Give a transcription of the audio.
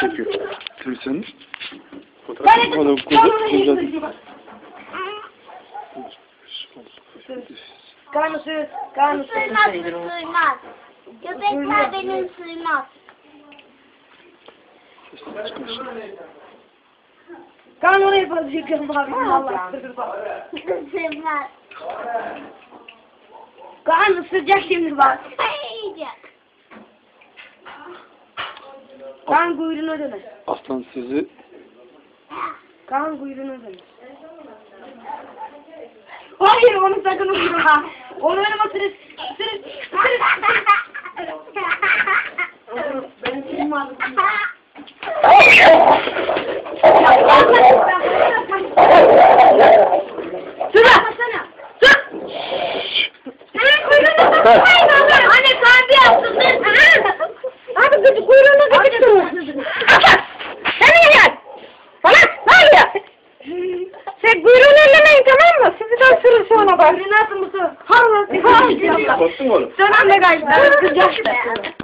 çekiyor. Ben Bana de kuzu-. Karnı su, karnı su. Sığmaz, sığmaz. Köpekler benim sığmaz. Karnı oraya çekiyorum abi. Allah. Sığmaz. Karnı sıcak şimdi bak. Kan kuyruğuna döner. aslan sizi Kan kuyruğuna döner. Hayır onu sakın uydurma. Onu oynama sırıt. Sırıt. Sırıt. Benim film aldım. Sıra. Sıra. Senin kuyruğunu kuyruğunu tutun. Sen gel. Bana ne oluyor? Sen kuyruğunu ellemeyin tamam mı? Sizi de ısırır sonra bak. Atın mısın? Oğlum? Sen anne. Sıcak.